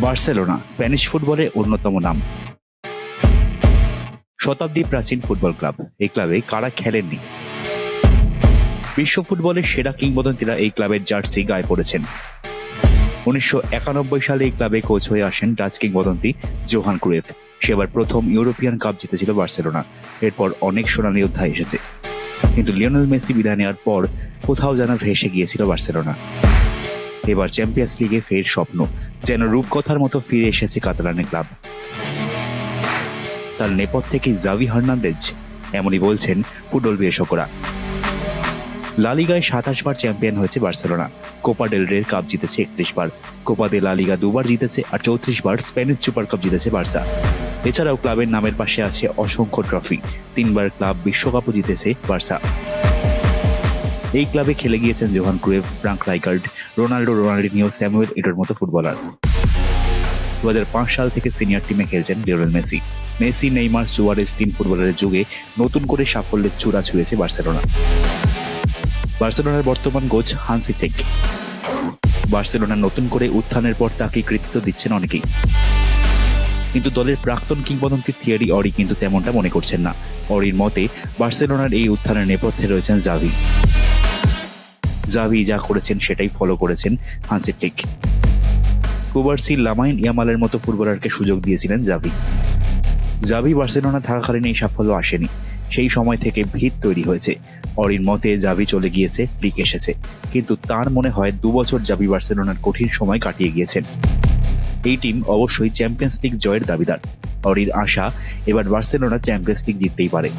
Barcelona, Spanish ফুটবলের অন্যতম নাম। শতাব্দী প্রাচীন ফুটবল ক্লাব। এই ক্লাবে কারা খেলেননি? বিশ্ব ফুটবলের সেরা কিংবদন্তিরা এই ক্লাবের জার্সি গায়ে পড়েছেন। উনিশশো একানব্বই সালে এই ক্লাবে কোচ হয়ে আসেন ডাচ কিংবদন্তি জোহান ক্রুয়েফ। সেবার প্রথম ইউরোপিয়ান কাপ জিতেছিল বার্সেলোনা। এরপর অনেক সোনালী অধ্যায় এসেছে। কিন্তু লিওনেল মেসি বিদায় নেওয়ার পর কোথাও যেন ভেসে গিয়েছিল বার্সেলোনা। এবার চ্যাম্পিয়ন্স লিগে ফের স্বপ্ন, যেন রূপকথার মতো ফিরে এসেছে কাতালানের ক্লাব। তার নেপথ্যে জাভি হার্নান্দেজ? এমনই বলছেন ফুটবল বিশেষজ্ঞরা। লালিগায় সাতাশ বার চ্যাম্পিয়ন হয়েছে বার্সেলোনা। কোপা ডেল রের কাপ জিতেছে একত্রিশ বার। কোপা দে লালিগা দুবার জিতেছে আর চৌত্রিশ বার স্প্যানিশ সুপার কাপ জিতেছে বার্সা। এছাড়াও ক্লাবের নামের পাশে আছে অসংখ্য ট্রফি। তিনবার ক্লাব বিশ্বকাপও জিতেছে বার্সা। এই ক্লাবে খেলে গিয়েছেন Johan Cruyff Frank Rijkaard Ronaldo, Ronaldinho, Samuel এটোর মতো ফুটবলার। দু হাজার পাঁচ সাল থেকে সিনিয়র টিমে খেলছেন Lionel Messi. Messi, Neymar Suarez তিন ফুটবলারের যুগে নতুন করে সাফল্যের চূড়া ছুঁয়েছে বার্সেলোনা। বার্সেলোনার বর্তমান কোচ হানসি টেক বার্সেলোনা নতুন করে উত্থানের পর তাকে কৃতিত্ব দিচ্ছেন অনেকেই। কিন্তু দলের প্রাক্তন কিংবদন্তি থিয়ারি অরি কিন্তু তেমনটা মনে করছেন না। অরির মতে, বার্সেলোনার এই উত্থানের নেপথ্যে রয়েছেন জাভি। জাভি যা করেছেন সেটাই ফলো করেছেন হানসি টেক কুবার্সি লামাইন ইয়ামালের মতো ফুটবলারকে সুযোগ দিয়েছিলেন জাভি জাভি বার্সেলোনা থাকাকালীন এই সাফল্য আসেনি। সেই সময় থেকে ভিত তৈরি হয়েছে। অরির মতে জাভি চলে গিয়েছে লিগ এসেছে। কিন্তু তার মনে হয় দু বছর জাভি বার্সেলোনার কঠিন সময় কাটিয়ে গিয়েছেন। এই টিম অবশ্যই চ্যাম্পিয়ন্স লিগ জয়ের দাবিদার। অরির আশা, এবার বার্সেলোনা চ্যাম্পিয়ন্স লিগ জিততেই পারে।